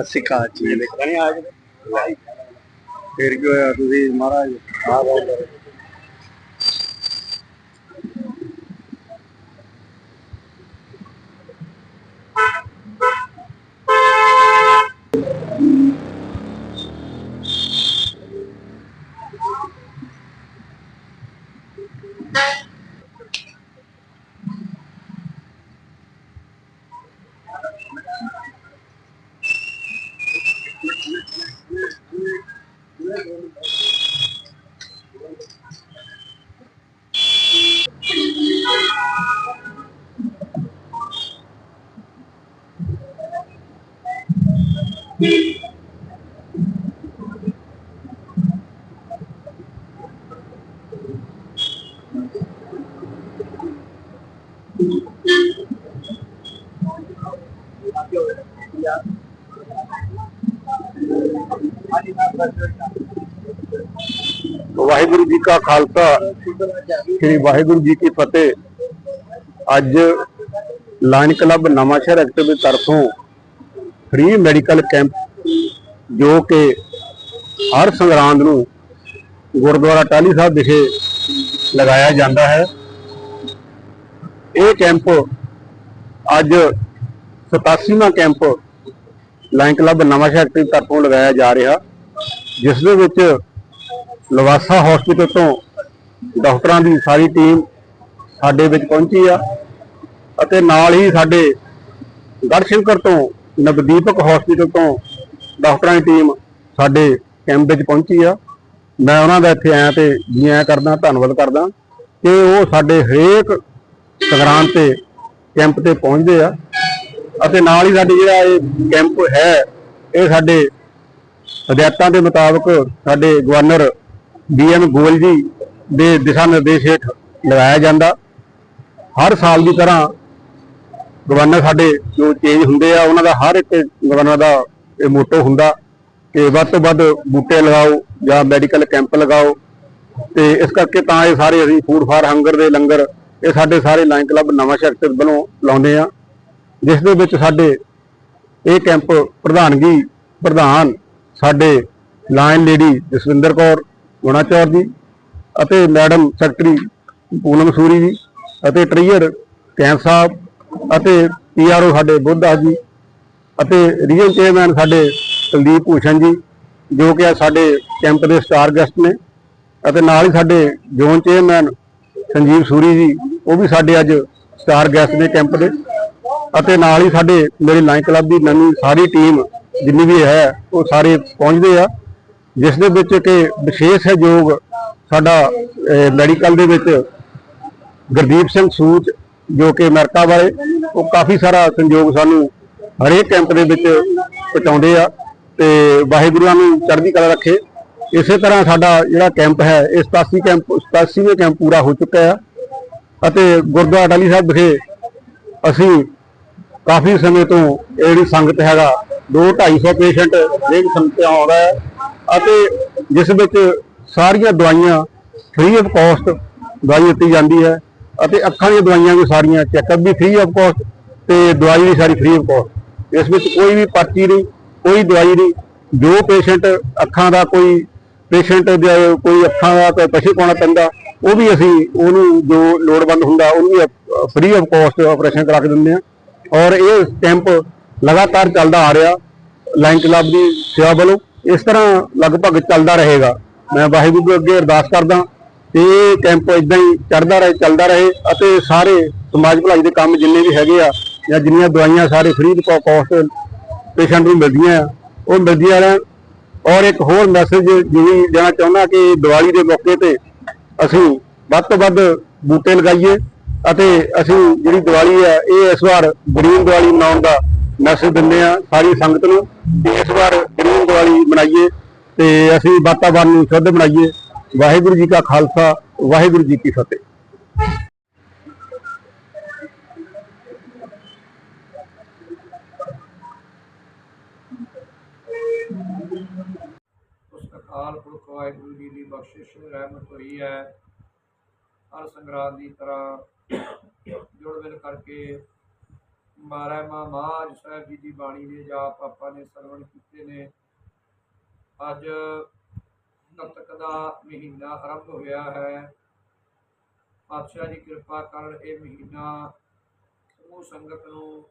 ਅਸੀਂ ਕਾ ਚੀਜ਼ ਲਿਖਦਾ ਨਹੀਂ ਫਿਰ ਕੀ ਹੋਇਆ ਤੁਸੀਂ ਮਹਾਰਾਜ? ਆ ਗਏ ਵਾਹਿਗੁਰੂ ਜੀ ਕਾ ਖਾਲਸਾ, ਸ੍ਰੀ ਵਾਹਿਗੁਰੂ ਜੀ ਕੀ ਫਤਿਹ। ਅੱਜ lion club Nawanshahr act active ਦੀ ਤਰਫੋਂ ਫ੍ਰੀ ਮੈਡੀਕਲ ਕੈਂਪ ਜੋ ਕਿ ਹਰ ਸੰਗਰਾਂਦ ਨੂੰ ਗੁਰਦੁਆਰਾ ਟਾਹਲੀ ਸਾਹਿਬ ਵਿਖੇ ਲਗਾਇਆ ਜਾਂਦਾ ਹੈ। ਇਹ ਕੈਂਪ ਅੱਜ 87ਵਾਂ camp lion club Nawanshahr act ਦੀ ਤਰਫੋਂ ਲਗਾਇਆ ਜਾ ਰਿਹਾ, ਜਿਸ ਦੇ ਵਿੱਚ ਲਵਾਸਾ ਹਸਪੀਟਲ ਤੋਂ ਡਾਕਟਰਾਂ ਦੀ ਸਾਰੀ ਟੀਮ ਸਾਡੇ ਵਿੱਚ ਪਹੁੰਚੀ ਆ ਅਤੇ ਨਾਲ ਹੀ ਸਾਡੇ ਗੜਸ਼ੰਕਰ ਤੋਂ ਨਵਦੀਪਕ ਹਸਪੀਟਲ ਤੋਂ ਡਾਕਟਰਾਂ ਦੀ ਟੀਮ ਸਾਡੇ ਕੈਂਪ ਵਿੱਚ ਪਹੁੰਚੀ ਆ। ਮੈਂ ਉਹਨਾਂ ਦਾ ਇੱਥੇ ਆਇਆ ਤੇ ਜੀ ਆਇਆਂ ਕਰਦਾ, ਧੰਨਵਾਦ ਕਰਦਾ ਕਿ ਉਹ ਸਾਡੇ ਹਰੇਕ ਸੰਗਰਾਂਦ ਤੇ ਕੈਂਪ ਤੇ ਪਹੁੰਚਦੇ ਆ ਅਤੇ ਨਾਲ ਹੀ ਸਾਡੇ ਜਿਹੜਾ ਇਹ ਕੈਂਪ ਹੈ, ਇਹ ਸਾਡੇ ਹਦਾਇਤਾਂ ਦੇ ਮੁਤਾਬਕ ਸਾਡੇ ਗਵਰਨਰ ਬੀਐਮ ਗੋਇਲ ਜੀ ਦੇ ਦਿਸ਼ਾ ਨਿਰਦੇਸ਼ ਹੇਠ ਲਗਾਇਆ ਜਾਂਦਾ। ਹਰ ਸਾਲ ਦੀ ਤਰ੍ਹਾਂ ਗਵਰਨਰ ਸਾਡੇ ਜੋ ਚੇਂਜ ਹੁੰਦੇ ਆ, ਉਹਨਾਂ ਦਾ ਹਰ ਇੱਕ ਗਵਰਨਰ ਦਾ ਇਹ ਮੋਟੋ ਹੁੰਦਾ ਕਿ ਵੱਧ ਤੋਂ ਵੱਧ ਬੂਟੇ ਲਗਾਓ ਜਾਂ ਮੈਡੀਕਲ ਕੈਂਪ ਲਗਾਓ। ਤੇ ਇਸ ਕਰਕੇ ਤਾਂ ਇਹ ਸਾਰੇ ਅਸੀਂ ਫੂਡ ਫਾਰ ਹੰਗਰ ਦੇ ਲੰਗਰ, ਇਹ ਸਾਡੇ ਸਾਰੇ ਲਾਈਨ ਕਲੱਬ ਨਵਾਂ ਸ਼ਹਿਰ ਵੱਲੋਂ ਲਾਉਂਦੇ ਆ। ਜਿਸ ਦੇ ਵਿੱਚ ਸਾਡੇ ਇਹ ਕੈਂਪ ਪ੍ਰਧਾਨਗੀ ਪ੍ਰਧਾਨ ਸਾਡੇ ਲਾਈਨ ਲੇਡੀ ਜਸਵਿੰਦਰ ਕੌਰ ਗੁਣਾਚੌਰ ਜੀ ਅਤੇ ਮੈਡਮ ਸੈਕਟਰੀ ਪੂਨਮ ਸੂਰੀ ਜੀ ਅਤੇ ਟ੍ਰੀਅਰ ਕੈਂਪ ਸਾਹਿਬ ਅਤੇ ਪੀਆਰਓ ਸਾਡੇ ਬੁੱਧਾ ਜੀ ਅਤੇ ਰੀਜਨ ਚੇਅਰਮੈਨ ਸਾਡੇ ਕੁਲਦੀਪ ਭੂਸ਼ਣ ਜੀ, ਜੋ ਕਿ ਅੱਜ ਸਾਡੇ ਕੈਂਪ ਦੇ ਸਟਾਰ ਗੈਸਟ ਨੇ ਅਤੇ ਨਾਲ ਹੀ ਸਾਡੇ ਜ਼ੋਨ ਚੇਅਰਮੈਨ ਸੰਜੀਵ ਸੂਰੀ ਜੀ, ਉਹ ਵੀ ਸਾਡੇ ਅੱਜ ਸਟਾਰ ਗੈਸਟ ਨੇ ਕੈਂਪ ਦੇ ਅਤੇ ਨਾਲ ਹੀ ਸਾਡੇ ਮੇਰੇ ਲਾਈਨ ਕਲੱਬ ਦੀ ਨਵੀਂ ਸਾਰੀ ਟੀਮ ਜਿੰਨੀ ਵੀ ਹੈ, ਉਹ ਸਾਰੇ ਪਹੁੰਚਦੇ ਆ। ਜਿਸ ਦੇ ਵਿੱਚ ਕਿ ਵਿਸ਼ੇਸ਼ ਸਹਿਯੋਗ ਸਾਡਾ ਮੈਡੀਕਲ ਦੇ ਵਿੱਚ ਗੁਰਦੀਪ ਸਿੰਘ ਸੂਚ ਜੋ ਕਿ ਅਮਰੀਕਾ ਵਾਲੇ, ਉਹ ਕਾਫੀ ਸਾਰਾ ਸੰਯੋਗ ਸਾਨੂੰ ਹਰੇਕ ਕੈਂਪ ਦੇ ਵਿੱਚ ਪਹੁੰਚਾਉਂਦੇ ਆ ਤੇ ਵਾਹਿਗੁਰੂ ਨੂੰ ਚੜ੍ਹਦੀ ਕਲਾ ਰੱਖੇ। ਇਸੇ ਤਰ੍ਹਾਂ ਸਾਡਾ ਜਿਹੜਾ ਕੈਂਪ ਹੈ, ਇਹ 87 ਕੈਂਪ 87ਵੇਂ ਕੈਂਪ ਪੂਰਾ ਹੋ ਚੁੱਕਾ ਹੈ ਅਤੇ ਗੁਰਦੁਆਰਾ ਡਾਲੀ ਸਾਹਿਬ ਵਿਖੇ ਅਸੀਂ ਕਾਫੀ ਸਮੇਂ ਤੋਂ ਇਹ ਜਿਹੜੀ ਸੰਗਤ ਹੈਗਾ 2-250 ਪੇਸ਼ੈਂਟ ਹਰੇਕ ਸੰਗਤ ਆਉਂਦਾ ਹੈ। ਅਤੇ ਜਿਸ ਵਿੱਚ ਸਾਰੀਆਂ ਦਵਾਈਆਂ ਫ੍ਰੀ ਆਫ ਕਾਸਟ ਦਵਾਈ ਦਿੱਤੀ ਜਾਂਦੀ ਹੈ ਅਤੇ ਅੱਖਾਂ ਦੀਆਂ ਦਵਾਈਆਂ ਵੀ ਸਾਰੀਆਂ ਚੈੱਕਅਪ ਵੀ ਫ੍ਰੀ ਆਫ ਕਾਸਟ ਤੇ ਦਵਾਈ ਵੀ ਸਾਰੀ ਫ੍ਰੀ ਆਫ ਕਾਸਟ ਇਸ ਵਿੱਚ ਕੋਈ ਵੀ ਪਰਚੀ ਨਹੀਂ, ਕੋਈ ਦਵਾਈ ਨਹੀਂ। ਜੋ ਪੇਸ਼ੈਂਟ ਅੱਖਾਂ ਦਾ ਕੋਈ ਪੇਸ਼ੈਂਟ ਦੇ ਕੋਈ ਅੱਖਾਂ ਦਾ ਕੋਈ ਪਛੀ ਪਾਉਣਾ ਪੈਂਦਾ, ਉਹ ਵੀ ਅਸੀਂ ਉਹਨੂੰ ਜੋ ਲੋੜਵੰਦ ਹੁੰਦਾ, ਉਹਨੂੰ ਵੀ ਫ੍ਰੀ ਆਫ ਕਾਸਟ ਆਪਰੇਸ਼ਨ ਕਰਾ ਕੇ ਦਿੰਦੇ ਆ ਔਰ ਇਹ ਕੈਂਪ ਲਗਾਤਾਰ ਚੱਲਦਾ ਆ ਰਿਹਾ। ਲਾਈਨ ਕਲੱਬ ਦੀ ਸੇਵਾ ਵੱਲੋਂ ਇਸ ਤਰ੍ਹਾਂ ਲਗਭਗ ਚੱਲਦਾ ਰਹੇਗਾ। ਮੈਂ ਵਾਹਿਗੁਰੂ ਅੱਗੇ ਅਰਦਾਸ ਕਰਦਾ ਕਿ ਇਹ ਕੈਂਪ ਇਦਾਂ ਹੀ ਚੜਦਾ ਰਹੇ, ਚੱਲਦਾ ਰਹੇ ਅਤੇ ਸਾਰੇ ਸਮਾਜ ਭਲਾਈ ਦੇ ਕੰਮ ਜਿੰਨੇ ਵੀ ਹੈਗੇ ਆ ਜਾਂ ਜਿੰਨੀਆਂ ਦਵਾਈਆਂ ਸਾਰੇ ਫ੍ਰੀ ਕੋਸਟ ਪੇਸ਼ੈਂਟ ਨੂੰ ਮਿਲਦੀਆਂ ਆ, ਉਹ ਮਿਲਦੀਆਂ ਰਹਿਣ। ਔਰ ਇੱਕ ਹੋਰ ਮੈਸੇਜ ਜਿਵੇਂ ਦੇਣਾ ਚਾਹੁੰਦਾ ਕਿ ਦੀਵਾਲੀ ਦੇ ਮੌਕੇ ਤੇ ਅਸੀਂ ਵੱਧ ਤੋਂ ਵੱਧ ਬੂਟੇ ਲਗਾਈਏ ਅਤੇ ਅਸੀਂ ਜਿਹੜੀ ਦੀਵਾਲੀ ਹੈ ਇਹ ਇਸ ਵਾਰ ਗ੍ਰੀਨ ਦੀਵਾਲੀ ਮਨਾਉਣ ਦਾ ਮੈਸੇਜ ਦਿੰਦੇ ਆ ਸਾਰੀ ਸੰਗਤ ਨੂੰ ਕਿ ਇਸ ਵਾਰ ਗ੍ਰੀਨ ਦੀਵਾਲੀ ਮਨਾਈਏ ਤੇ ਅਸੀਂ ਵਾਤਾਵਰਨ ਨੂੰ ਸ਼ੁੱਧ ਬਣਾਈਏ। ਵਾਹਿਗੁਰੂ ਜੀ ਕਾ ਖਾਲਸਾ, ਵਾਹਿਗੁਰੂ ਜੀ ਕੀ ਫਤਿਹ। ਅਕਾਲ ਪੁਰਖ ਵਾਹਿਗੁਰੂ ਜੀ ਦੀ ਬਖਸ਼ਿਸ਼ ਰਹਿਮਤ ਹੋਈ ਹੈ। ਹਰ ਸੰਗਰਾਂਦ ਦੀ ਤਰ੍ਹਾਂ ਜੁੜ ਮਿਲ ਕਰਕੇ ਮਾਰਾ ਮਾ, ਮਾਜ ਸਾਹਿਬ ਜੀ ਦੀ ਬਾਣੀ ਦੇ ਜਾਪ ਆਪਾਂ ਨੇ ਸਰਵਣ ਕੀਤੇ ਨੇ। ਅੱਜ ਨਤਕ ਦਾ ਮਹੀਨਾ ਆਰੰਭ ਹੋਇਆ ਹੈ। ਪਾਤਸ਼ਾਹ ਦੀ ਕਿਰਪਾ ਕਰਨ ਇਹ ਮਹੀਨਾ ਸਮੂਹ ਸੰਗਤ ਨੂੰ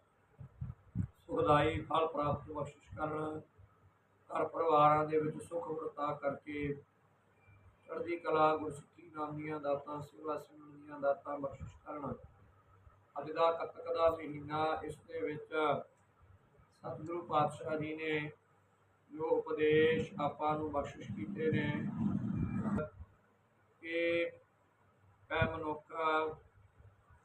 ਸੁਖਦਾਈ ਫਲ ਪ੍ਰਾਪਤ ਬਖਸ਼ਿਸ਼ ਕਰਨ, ਘਰ ਪਰਿਵਾਰਾਂ ਦੇ ਵਿੱਚ ਸੁਖ ਵਰਤਾ ਕਰਕੇ ਚੜ੍ਹਦੀ ਕਲਾ ਗੁਰਸਿੱਖੀ ਨਾਮੀਆਂ ਦਾਤਾਂ, ਸੇਵਾ ਸਿਮਰਨ ਦੀਆਂ ਦਾਤਾਂ ਬਖਸ਼ਿਸ਼ ਕਰਨ। ਅੱਜ ਦਾ ਕੱਤਕ ਦਾ ਮਹੀਨਾ ਇਸ ਦੇ ਵਿੱਚ ਸਤਿਗੁਰੂ ਪਾਤਸ਼ਾਹ ਜੀ ਨੇ ਜੋ ਉਪਦੇਸ਼ ਆਪਾਂ ਨੂੰ ਬਖਸ਼ਿਸ਼ ਕੀਤੇ ਨੇ, ਕਿ ਐ ਮਨੁੱਖ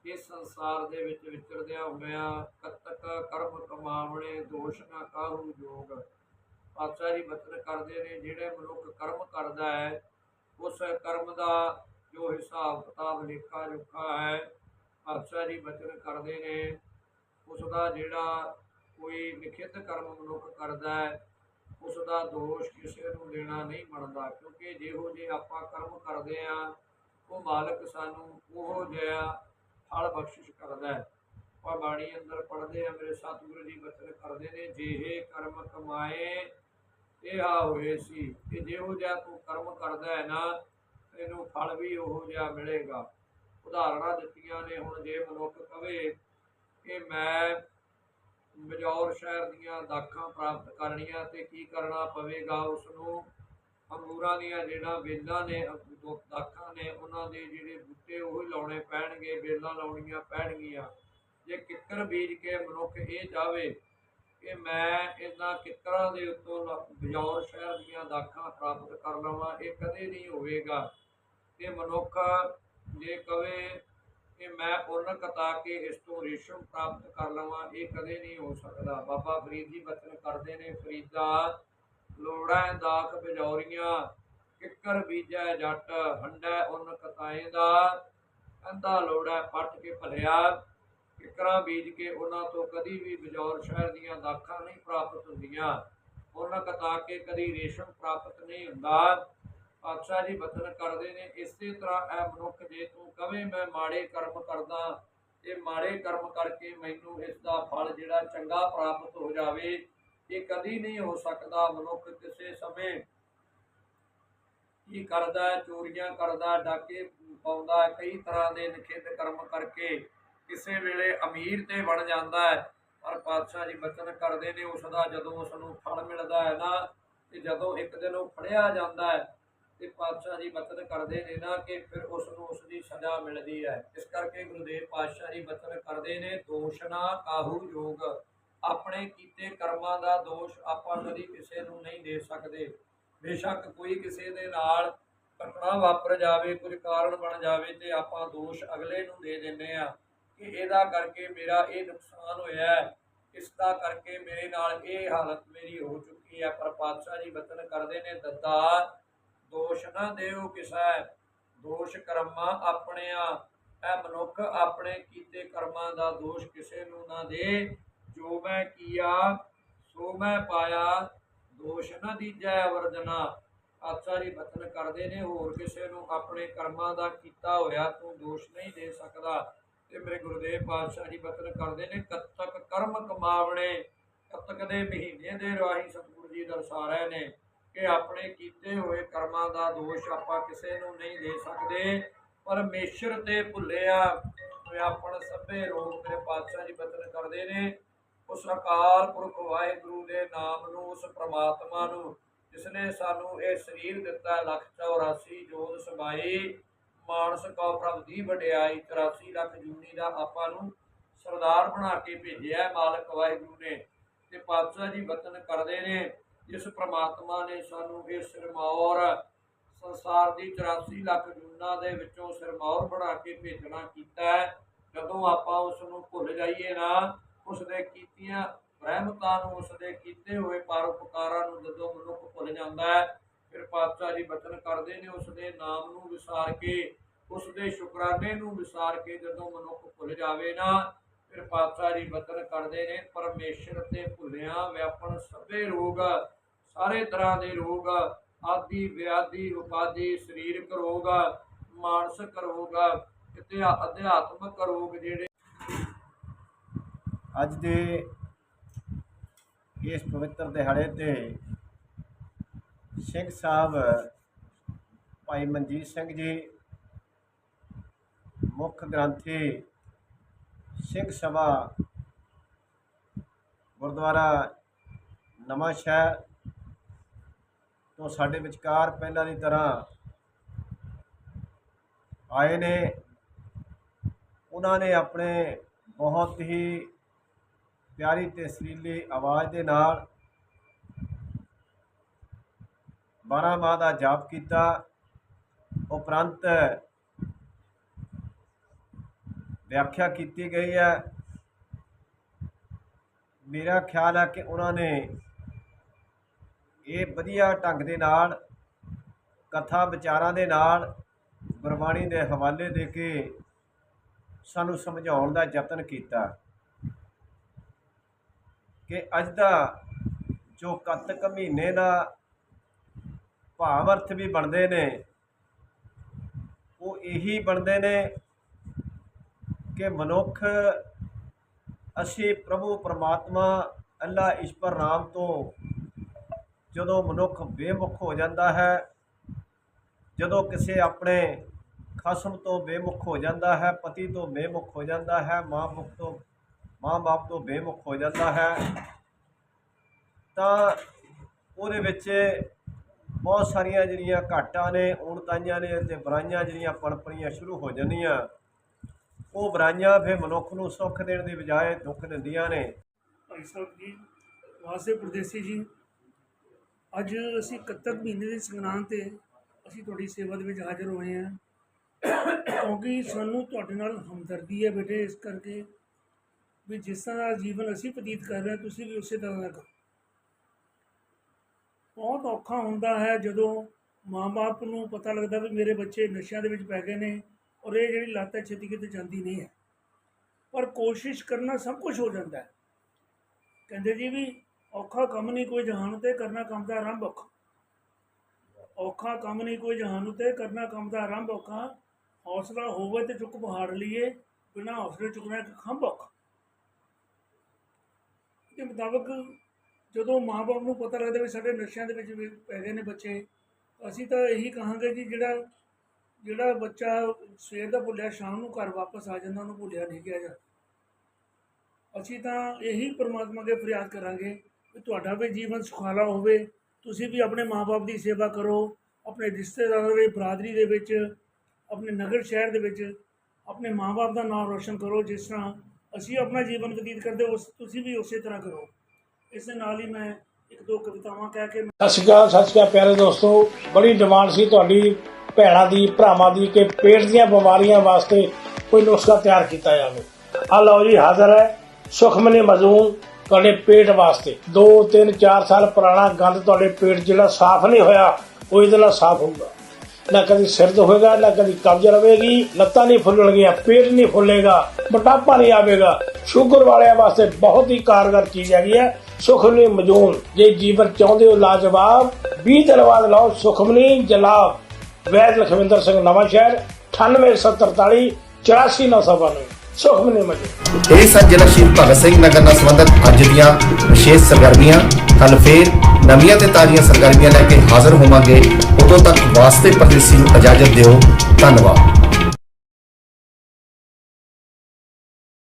ਇਸ ਸੰਸਾਰ ਦੇ ਵਿੱਚ ਵਿਚਰਦਿਆਂ ਹੋਇਆਂ ਕੱਤਕ ਕਰਮ ਕਮਾਵਣੇ, ਦੋਸ਼ ਨਾ ਕਾਹੂ ਜੋਗ। ਪਾਤਸ਼ਾਹ ਜੀ ਬਚਨ ਕਰਦੇ ਨੇ, ਜਿਹੜੇ ਮਨੁੱਖ ਕਰਮ ਕਰਦਾ ਹੈ, ਉਸ ਕਰਮ ਦਾ ਜੋ ਹਿਸਾਬ ਕਿਤਾਬ ਲੇਖਾ ਜੋਖਾ ਹੈ ਪਾਤਸ਼ਾਹ ਜੀ ਬਚਨ ਕਰਦੇ ਨੇ ਉਸ ਦਾ ਜਿਹੜਾ ਕੋਈ ਲਿਖਿਤ ਕਰਮ ਮਨੁੱਖ ਕਰਦਾ ਹੈ ਉਸ ਦਾ ਦੋਸ਼ ਕਿਸੇ ਨੂੰ ਦੇਣਾ ਨਹੀਂ ਬਣਦਾ, ਕਿਉਂਕਿ ਜਿਹੋ ਜੇ ਆਪਾਂ ਕਰਮ ਕਰਦੇ ਆ ਉਹ ਮਾਲਕ ਸਾਨੂੰ ਉਹੋ ਜਿਹਾ ਫਲ ਬਖਸ਼ਿਸ਼ ਕਰਦਾ ਹੈ। ਆਪਾਂ ਬਾਣੀ ਅੰਦਰ ਪੜ੍ਹਦੇ ਆ ਮੇਰੇ ਸਤਿਗੁਰੂ ਜੀ ਬਚਨ ਕਰਦੇ ਨੇ ਜਿਹੇ ਕਰਮ ਕਮਾਏ, ਇਹ ਆ ਹੋਏ ਸੀ, ਕਿ ਜਿਹੋ ਜਿਹਾ ਤੂੰ ਕਰਮ ਕਰਦਾ ਹੈ ਨਾ, ਤੈਨੂੰ ਫਲ ਵੀ ਉਹੋ ਜਿਹਾ ਮਿਲੇਗਾ। ਉਦਾਹਰਣਾਂ ਦਿੱਤੀਆਂ ਨੇ, ਹੁਣ ਜੇ ਮਨੁੱਖ ਕਵੇ ਕਿ ਮੈਂ ਬਜੌਰ ਸ਼ਹਿਰ ਦੀਆਂ ਦਾਖਾਂ ਪ੍ਰਾਪਤ ਕਰਨੀਆਂ ਤੇ ਕੀ ਕਰਨਾ ਪਵੇਗਾ ਉਸ ਨੂੰ ਅੰਗੂਰਾਂ ਦੀਆਂ ਜਿਹੜਾ ਵੇਲਾਂ ਨੇ ਦਾਖਾਂ ਨੇ, ਉਹਨਾਂ ਦੇ ਜਿਹੜੇ ਬੂਟੇ ਉਹ ਲਾਉਣੇ ਪੈਣਗੇ, ਵੇਲਾਂ ਲਾਉਣੀਆਂ ਪੈਣਗੀਆਂ। ਜੇ ਕਿੱਕਰ ਬੀਜ ਕੇ ਮਨੁੱਖ ਇਹ ਚਾਹਵੇ ਕਿ ਮੈਂ ਇਹਨਾਂ ਕਿੱਕਰਾਂ ਦੇ ਉੱਤੋਂ ਲ- ਬਜੌਰ ਸ਼ਹਿਰ ਦੀਆਂ ਦਾਖਾਂ ਪ੍ਰਾਪਤ ਕਰ ਲਵਾਂ, ਇਹ ਕਦੇ ਨਹੀਂ ਹੋਵੇਗਾ। ਤੇ ਮਨੁੱਖ ਜੇ ਕਵੇ ਕਿ ਮੈਂ ਉੱਨ ਕਤਾ ਕੇ ਇਸ ਤੋਂ ਰੇਸ਼ਮ ਪ੍ਰਾਪਤ ਕਰ ਲਵਾਂ, ਇਹ ਕਦੇ ਨਹੀਂ ਹੋ ਸਕਦਾ। ਬਾਬਾ ਫਰੀਦ ਜੀ ਬਚਨ ਕਰਦੇ ਨੇ, ਫਰੀਦਾ, ਲੋੜਾਂ ਦਾਖ ਬਜੌਰੀਆਂ, ਕਿੱਕਰ ਬੀਜੈ ਜੱਟ, ਹੰਡੈ ਉਨ ਕਤਾਏ ਦਾ ਕੰਦਾ ਲੋੜੈ ਪੱਟ ਕੇ ਭਲਿਆ ਕਿਕਰਾਂ ਬੀਜ ਕੇ ਉਹਨਾਂ ਤੋਂ ਕਦੀ ਵੀ ਬਜੌਰ ਸ਼ਹਿਰ ਦੀਆਂ ਦਾਖਾਂ ਨਹੀਂ ਪ੍ਰਾਪਤ ਹੁੰਦੀਆਂ। ਉਹਨਾਂ ਕਤਾ ਕੇ ਕਦੀ ਰੇਸ਼ਮ ਪ੍ਰਾਪਤ ਨਹੀਂ ਹੁੰਦਾ। ਪਾਤਸ਼ਾਹ ਜੀ ਬਚਨ ਕਰਦੇ ਨੇ, ਇਸੇ ਤਰ੍ਹਾਂ ਇਹ ਮਨੁੱਖ ਜੇ ਤੂੰ ਕਵੇਂ ਮੈਂ ਮਾੜੇ ਕਰਮ ਕਰਦਾ, ਇਹ ਮਾੜੇ ਕਰਮ ਕਰਕੇ ਮੈਨੂੰ ਇਸ ਦਾ ਫਲ ਜਿਹੜਾ ਚੰਗਾ ਪ੍ਰਾਪਤ ਹੋ ਜਾਵੇ, ਇਹ ਕਦੀ ਨਹੀਂ ਹੋ ਸਕਦਾ ਮਨੁੱਖ ਕਿਸੇ ਸਮੇਂ ਕੀ ਕਰਦਾ, ਚੋਰੀਆਂ ਕਰਦਾ, ਡਾਕੇ ਪਾਉਂਦਾ, ਕਈ ਤਰ੍ਹਾਂ ਦੇ ਨਿਖੇਧ ਕਰਮ ਕਰਕੇ ਕਿਸੇ ਵੇਲੇ ਅਮੀਰ ਤੇ ਬਣ ਜਾਂਦਾ ਹੈ। ਪਰ ਪਾਤਸ਼ਾਹ ਜੀ ਬਚਨ ਕਰਦੇ ਨੇ ਉਸ ਦਾ ਜਦੋਂ ਉਸ ਨੂੰ ਫਲ ਮਿਲਦਾ ਹੈ ਨਾ, ਤੇ ਜਦੋਂ ਇੱਕ ਦਿਨ ਉਹ ਫੜਿਆ ਜਾਂਦਾ ਹੈ ਤੇ ਪਾਤਸ਼ਾਹ ਜੀ ਬਚਨ ਕਰਦੇ ਨੇ ਨਾ ਕਿ ਫਿਰ ਉਸ ਨੂੰ ਉਸ ਦੀ ਸਜ਼ਾ ਮਿਲਦੀ ਹੈ। ਇਸ ਕਰਕੇ ਗੁਰਦੇਵ ਪਾਤਸ਼ਾਹ ਜੀ ਬਚਨ ਕਰਦੇ ਨੇ। ਦੋਸ਼ ਨਾ ਕਾਹੂ ਯੋਗ। ਆਪਣੇ ਕੀਤੇ ਕਰਮਾਂ ਦਾ ਦੋਸ਼ ਆਪਾਂ ਕਦੀ ਕਿਸੇ ਨੂੰ ਨਹੀਂ ਦੇ ਸਕਦੇ। ਬੇਸ਼ੱਕ ਕੋਈ ਕਿਸੇ ਦੇ ਨਾਲ ਘਟਨਾ ਵਾਪਰ ਜਾਵੇ, ਕੁਝ ਕਾਰਨ ਬਣ ਜਾਵੇ ਤੇ ਆਪਾਂ ਦੋਸ਼ ਅਗਲੇ ਨੂੰ ਦੇ ਦਿੰਦੇ ਆ ਕਿ ਇਹਦਾ ਕਰਕੇ ਮੇਰਾ ਇਹ ਨੁਕਸਾਨ ਹੋਇਆ ਹੈ। ਇਸ ਦਾ ਕਰਕੇ ਮੇਰੇ ਨਾਲ ਇਹ ਹਾਲਤ ਮੇਰੀ ਹੋ ਚੁੱਕੀ ਹੈ। ਪਰ ਪਾਤਸ਼ਾਹ ਜੀ ਬਚਨ ਕਰਦੇ ਨੇ। ਦੱਦਾ ਦੋਸ਼ ਨਾ ਦੇਉ ਕਿਸੈ ਦੋਸ਼ ਕਰਮਾਂ ਆਪਣਿਆਂ, ਇਹ ਮਨੁੱਖ ਆਪਣੇ ਕੀਤੇ ਕਰਮਾਂ ਦਾ ਦੋਸ਼ ਕਿਸੇ ਨੂੰ ਨਾ ਦੇ। ਜੋ ਮੈਂ ਕੀਆ, ਸੋ ਮੈਂ ਪਾਇਆ, ਦੋਸ਼ ਨਾ ਦੀਜੈ ਵਰਜਨਾ। ਪਾਤਸ਼ਾਹ ਜੀ ਬਚਨ ਕਰਦੇ ਨੇ, ਹੋਰ ਕਿਸੇ ਨੂੰ ਆਪਣੇ ਕਰਮਾਂ ਦਾ ਕੀਤਾ ਹੋਇਆ ਤੂੰ ਦੋਸ਼ ਨਹੀਂ ਦੇ ਸਕਦਾ। ਤੇ ਮੇਰੇ ਗੁਰਦੇਵ ਪਾਤਸ਼ਾਹ ਜੀ ਬਚਨ ਕਰਦੇ ਨੇ, ਕੱਤਕ ਕਰਮ ਕਮਾਵਣੇ, ਕੱਤਕ ਦੇ ਮਹੀਨੇ ਦੇ ਰਾਹੀਂ ਸਤਿਗੁਰੂ ਜੀ ਦਰਸਾ ਰਹੇ ਨੇ। ਕਿ ਆਪਣੇ ਕੀਤੇ ਹੋਏ ਕਰਮਾਂ ਦਾ ਦੋਸ਼ ਆਪਾਂ ਕਿਸੇ ਨੂੰ ਨਹੀਂ ਦੇ ਸਕਦੇ। ਪਰਮੇਸ਼ਰ ਤੇ ਭੁੱਲਿਆ ਵਿਆਪਣ ਸਭੇ ਰੋਗ ਮੇਰੇ ਪਾਤਸ਼ਾਹ ਜੀ ਬਚਨ ਕਰਦੇ ਨੇ। ਉਸ ਅਕਾਲ ਪੁਰਖ ਵਾਹਿਗੁਰੂ ਦੇ ਨਾਮ ਨੂੰ, ਉਸ ਪ੍ਰਮਾਤਮਾ ਨੂੰ ਜਿਸ ਨੇ ਸਾਨੂੰ ਇਹ ਸਰੀਰ ਦਿੱਤਾ ਲੱਖ 84 ਜੋਤ ਸਬਾਈ, ਮਾਨਸ ਕਉ ਪ੍ਰਭ ਦੀ ਵਡਿਆਈ 83 ਲੱਖ ਜੂਨੀ ਦਾ ਆਪਾਂ ਨੂੰ ਸਰਦਾਰ ਬਣਾ ਕੇ ਭੇਜਿਆ ਮਾਲਕ ਵਾਹਿਗੁਰੂ ਨੇ। ਤੇ ਪਾਤਸ਼ਾਹ ਜੀ ਵਤਨ ਕਰਦੇ ਨੇ। ਜਿਸ ਪ੍ਰਮਾਤਮਾ ਨੇ ਸਾਨੂੰ ਇਹ ਸਿਰਮੌਰ ਸੰਸਾਰ ਦੀ 84 ਲੱਖ ਜੂਨਾਂ ਦੇ ਵਿੱਚੋਂ ਸਿਰਮੌਰ ਬਣਾ ਕੇ ਭੇਜਣਾ ਕੀਤਾ ਹੈ। ਜਦੋਂ ਆਪਾਂ ਉਸ ਨੂੰ ਭੁੱਲ ਜਾਈਏ ਨਾ ਉਸ ਦੇ ਕੀਤੀਆਂ ਰਹਿਮਤਾਂ ਨੂੰ ਉਸ ਦੇ ਕੀਤੇ ਹੋਏ ਪਰਉਪਕਾਰਾਂ ਨੂੰ ਜਦੋਂ ਮਨੁੱਖ ਭੁੱਲ ਜਾਂਦਾ ਹੈ, ਫਿਰ ਪਾਤਸ਼ਾਹ ਜੀ ਬਚਨ ਕਰਦੇ ਨੇ ਉਸ ਦੇ ਨਾਮ ਨੂੰ ਵਿਸਾਰ ਕੇ ਉਸ ਦੇ ਸ਼ੁਕਰਾਨੇ ਨੂੰ ਵਿਸਾਰ ਕੇ ਜਦੋਂ ਮਨੁੱਖ ਭੁੱਲ ਜਾਵੇ ਨਾ ਫਿਰ ਪਾਤਸ਼ਾਹ ਜੀ ਬਚਨ ਕਰਦੇ ਨੇ, ਪਰਮੇਸ਼ਰ ਤੇ ਭੁੱਲਿਆਂ ਵਿਆਪਣ ਸਭੇ ਰੋਗ, ਸਾਰੇ ਤਰ੍ਹਾਂ ਦੇ ਰੋਗ, ਆਦਿ ਵਿਆਧੀ ਉਪਾਧੀ ਸਰੀਰਕ ਰੋਗ, ਮਾਨਸਿਕ ਰੋਗ ਤੇ ਅਧਿਆਤਮਕ ਰੋਗ ਜਿਹੜੇ ਅੱਜ ਦੇ ਇਸ ਪਵਿੱਤਰ ਦਿਹਾੜੇ ਤੇ ਸਿੰਘ ਸਾਹਿਬ ਭਾਈ ਮਨਜੀਤ ਸਿੰਘ ਜੀ ਮੁੱਖ ਗ੍ਰੰਥੀ ਸਿੰਘ ਸਭਾ, ਗੁਰਦੁਆਰਾ ਨਵਾਂ ਸ਼ਹਿਰ ਤੋਂ ਸਾਡੇ ਵਿਚਕਾਰ ਪਹਿਲਾਂ ਦੀ ਤਰ੍ਹਾਂ ਆਏ ਨੇ। ਉਹਨਾਂ ਨੇ ਆਪਣੇ ਬਹੁਤ ਹੀ ਪਿਆਰੀ ਤੇ ਸੁਰੀਲੀ ਆਵਾਜ਼ ਦੇ ਨਾਲ ਬਾਰਾਂ ਮਾਹ ਦਾ ਜਾਪ ਕੀਤਾ। ਉਪਰੰਤ ਵਿਆਖਿਆ ਕੀਤੀ ਗਈ ਹੈ। ਮੇਰਾ ਖਿਆਲ ਹੈ ਕਿ ਉਹਨਾਂ ਨੇ ਇਹ ਵਧੀਆ ਢੰਗ ਦੇ ਨਾਲ, ਕਥਾ ਵਿਚਾਰਾਂ ਦੇ ਨਾਲ, ਗੁਰਬਾਣੀ ਦੇ ਹਵਾਲੇ ਦੇ ਕੇ ਸਾਨੂੰ ਸਮਝਾਉਣ ਦਾ ਯਤਨ ਕੀਤਾ। ਕਿ ਅੱਜ ਦਾ ਜੋ ਕੱਤਕ ਮਹੀਨੇ ਦਾ ਭਾਵ ਅਰਥ ਵੀ ਬਣਦੇ ਨੇ, ਉਹ ਇਹੀ ਬਣਦੇ ਨੇ ਕਿ ਮਨੁੱਖ, ਅਸੀਂ ਪ੍ਰਭੂ, ਪਰਮਾਤਮਾ, ਅੱਲਾ ਈਸ਼ਵਰ ਨਾਮ ਤੋਂ ਜਦੋਂ ਮਨੁੱਖ ਬੇਮੁਖ ਹੋ ਜਾਂਦਾ ਹੈ, ਜਦੋਂ ਕਿਸੇ ਆਪਣੇ ਖਸਮ ਤੋਂ ਬੇਮੁਖ ਹੋ ਜਾਂਦਾ ਹੈ, ਪਤੀ ਤੋਂ ਬੇਮੁਖ ਹੋ ਜਾਂਦਾ ਹੈ, ਮਾਂ ਮੁਖ ਤੋਂ, ਮਾਂ ਬਾਪ ਤੋਂ ਬੇਮੁਖ ਹੋ ਜਾਂਦਾ ਹੈ, ਤਾਂ ਉਹਦੇ ਵਿੱਚ ਬਹੁਤ ਸਾਰੀਆਂ ਜਿਹੜੀਆਂ ਘਾਟਾਂ ਨੇ, ਉਣਤਾਈਆਂ ਨੇ ਤੇ ਬੁਰਾਈਆਂ ਜਿਹੜੀਆਂ ਪਣਪਣੀਆਂ ਸ਼ੁਰੂ ਹੋ ਜਾਂਦੀਆਂ। ਉਹ ਬੁਰਾਈਆਂ ਫਿਰ ਮਨੁੱਖ ਨੂੰ ਸੁੱਖ ਦੇਣ ਦੀ ਬਜਾਏ ਦੁੱਖ ਦਿੰਦੀਆਂ ਨੇ। ਭਾਈ ਸਾਹਿਬ ਜੀ ਵਾਸੇ ਪ੍ਰਦੇਸੀ ਜੀ, ਅੱਜ ਅਸੀਂ ਕੱਤਕ ਮਹੀਨੇ ਦੇ ਸੰਗਰਾਂਦ ਤੇ ਅਸੀਂ ਤੁਹਾਡੀ ਸੇਵਾ ਦੇ ਵਿੱਚ ਹਾਜ਼ਰ ਹੋਏ ਹਾਂ। ਕਿਉਂਕਿ ਸਾਨੂੰ ਤੁਹਾਡੇ ਨਾਲ ਹਮਦਰਦੀ ਹੈ ਬੇਟੇ, ਇਸ ਕਰਕੇ ਵੀ ਜਿਸ ਤਰ੍ਹਾਂ ਜੀਵਨ ਅਸੀਂ ਬਤੀਤ ਕਰ ਰਹੇ ਤੁਸੀਂ ਵੀ ਉਸੇ ਤਰ੍ਹਾਂ ਦਾ ਕਰੋ। ਬਹੁਤ ਔਖਾ ਹੁੰਦਾ ਹੈ ਜਦੋਂ ਮਾਂ-ਬਾਪ ਨੂੰ ਪਤਾ ਲੱਗਦਾ ਵੀ ਮੇਰੇ ਬੱਚੇ ਨਸ਼ਿਆਂ ਦੇ ਵਿੱਚ ਪੈ ਗਏ ਨੇ। ਔਰ ਇਹ ਜਿਹੜੀ ਲੱਤ ਹੈ ਛੇਤੀ ਕਿਤੇ ਜਾਂਦੀ ਨਹੀਂ ਹੈ। ਪਰ ਕੋਸ਼ਿਸ਼ ਕਰਨਾ ਸਭ ਕੁਝ ਹੋ ਜਾਂਦਾ ਹੈ। ਕਹਿੰਦੇ ਜੀ ਵੀ ਔਖਾ ਕੰਮ ਨਹੀਂ ਕੋਈ ਜਹਾਨ ਉਤੇ ਕਰਨਾ, ਕੰਮ ਦਾ ਆਰੰਭ ਔਖਾ। ਔਖਾ ਕੰਮ ਨਹੀਂ ਕੋਈ ਜਹਾਨ ਉਤੇ ਕਰਨਾ, ਕੰਮ ਦਾ ਆਰੰਭ ਔਖਾ। ਹੌਸਲਾ ਹੋਵੇ ਤੇ ਚੁੱਕ ਪਹਾੜ ਲਈਏ, ਬਿਨਾਂ ਹੌਸਲੇ ਚੁੱਕਣਾ ਇੱਕ ਖੰਭ ਔਖਾ। ਦੇ ਮੁਤਾਬਕ ਜਦੋਂ ਮਾਪੇ ਨੂੰ ਪਤਾ ਲੱਗਦਾ ਵੀ ਸਾਡੇ ਨਸ਼ਿਆਂ ਦੇ ਵਿੱਚ ਪੈ ਗਏ ਨੇ ਬੱਚੇ, ਅਸੀਂ ਤਾਂ ਇਹੀ ਕਹਾਂਗੇ ਜੀ ਜਿਹੜਾ ਜਿਹੜਾ ਬੱਚਾ ਸਵੇਰ ਦਾ ਭੁੱਲਿਆ, ਸ਼ਾਮ ਨੂੰ ਘਰ ਵਾਪਸ ਆ ਜਾਂਦਾ, ਉਹਨੂੰ ਭੁੱਲਿਆ ਨਹੀਂ ਕਿਹਾ ਜਾਂਦਾ ਅਸੀਂ ਤਾਂ ਇਹੀ ਪ੍ਰਮਾਤਮਾ ਅੱਗੇ ਫਰਿਆਦ ਕਰਾਂਗੇ ਕਿ ਤੁਹਾਡਾ ਵੀ ਜੀਵਨ ਸੁਖਾਲਾ ਹੋਵੇ। ਤੁਸੀਂ ਵੀ ਆਪਣੇ ਮਾਪੇ ਦੀ ਸੇਵਾ ਕਰੋ, ਆਪਣੇ ਰਿਸ਼ਤੇਦਾਰਾਂ ਦੇ, ਬਰਾਦਰੀ ਦੇ ਵਿੱਚ, ਆਪਣੇ ਨਗਰ ਸ਼ਹਿਰ ਦੇ ਵਿੱਚ, ਆਪਣੇ ਮਾਪੇ ਦਾ ਨਾਮ ਰੋਸ਼ਨ ਕਰੋ। ਜਿਸ ਤਰ੍ਹਾਂ ਅਸੀਂ ਆਪਣਾ ਜੀਵਨ ਬਤੀਤ ਕਰਦੇ, ਉਸ ਤੁਸੀਂ ਵੀ ਉਸੇ ਤਰ੍ਹਾਂ ਕਰੋ। ਇਸ ਦੇ ਨਾਲ ਹੀ ਮੈਂ ਇੱਕ ਦੋ ਕਵਿਤਾਵਾਂ ਕਹਿ ਕੇ ਸਤਿ ਸ਼੍ਰੀ ਅਕਾਲ, ਸਤਿ ਸ਼੍ਰੀ ਅਕਾਲ ਪਿਆਰੇ ਦੋਸਤੋ। ਬੜੀ ਡਿਮਾਂਡ ਸੀ ਤੁਹਾਡੀ ਭੈਣਾਂ ਦੀ, ਭਰਾਵਾਂ ਦੀ ਕਿ ਪੇਟ ਦੀਆਂ ਬਿਮਾਰੀਆਂ ਵਾਸਤੇ ਕੋਈ ਨੁਸਖਾ ਤਿਆਰ ਕੀਤਾ ਜਾਵੇ। ਆ ਲਓ ਜੀ, ਹਾਜ਼ਰ ਹੈ ਸੁਖਮਨੀ ਮਜ਼ੂਨ ਤੁਹਾਡੇ ਪੇਟ ਵਾਸਤੇ। 2 3 4 ਸਾਲ ਪੁਰਾਣਾ ਗੰਦ ਤੁਹਾਡੇ ਪੇਟ ਜਿਹੜਾ ਸਾਫ਼ ਨਹੀਂ ਹੋਇਆ, ਉਹ ਇਹਦੇ ਨਾਲ ਸਾਫ਼ ਹੋਊਗਾ। ਨਾ ਕਦੀ ਸਿਰ ਹੋਏਗਾ ਨਾ ਕਦੀ ਕਬਜ਼ ਰਵੇਗੀ ਲੱਤਾਂ ਨਹੀਂ ਫੁੱਲਣਗੀਆਂ, ਪੇਟ ਨਹੀਂ ਫੁੱਲੇਗਾ, ਮੋਟਾਪਾ ਨਹੀਂ ਆਵੇਗਾ। ਸ਼ੂਗਰ ਵਾਲਿਆਂ ਵਾਸਤੇ ਬਹੁਤ ਹੀ ਕਾਰਗਰ ਚੀਜ਼ ਹੈਗੀ ਹੈ। ਸੁਖਮਨੀ ਮਜੂਨ ਜੇ ਜੀਵਨ ਚਾਹੁੰਦੇ ਹੋ ਲਾਜਵਾਬ 20 ਦਿਨ ਬਾਅਦ ਲਓ ਸੁਖਮਨੀ ਜਲਾਬ। ਵੈਦ ਲਖਵਿੰਦਰ ਸਿੰਘ ਨਵਾਂ ਸ਼ਹਿਰ 98743 84992 ਸੁਖਮਨੀ ਮਜੂਨ ਇਹ ਸਨ ਜ਼ਿਲ੍ਹਾ ਸ਼ਹੀਦ ਭਗਤ ਸਿੰਘ ਨਗਰ ਨਾਲ ਸੰਬੰਧਿਤ ਅੱਜ ਦੀਆਂ ਵਿਸ਼ੇਸ਼ ਸਰਗਰਮੀਆਂ। ਕੱਲ ਫੇਰ ਨਵੀਆਂ ਤੇ ਤਾਜ਼ੀਆਂ ਸਰਗਰਮੀਆਂ ਲੈ ਕੇ ਹਾਜ਼ਰ ਹੋਵਾਂਗੇ। ਉਦੋਂ ਤੱਕ ਵਾਸਤੇ ਪਰਦੇਸੀ ਨੂੰ ਇਜਾਜ਼ਤ ਦਿਓ। ਧੰਨਵਾਦ।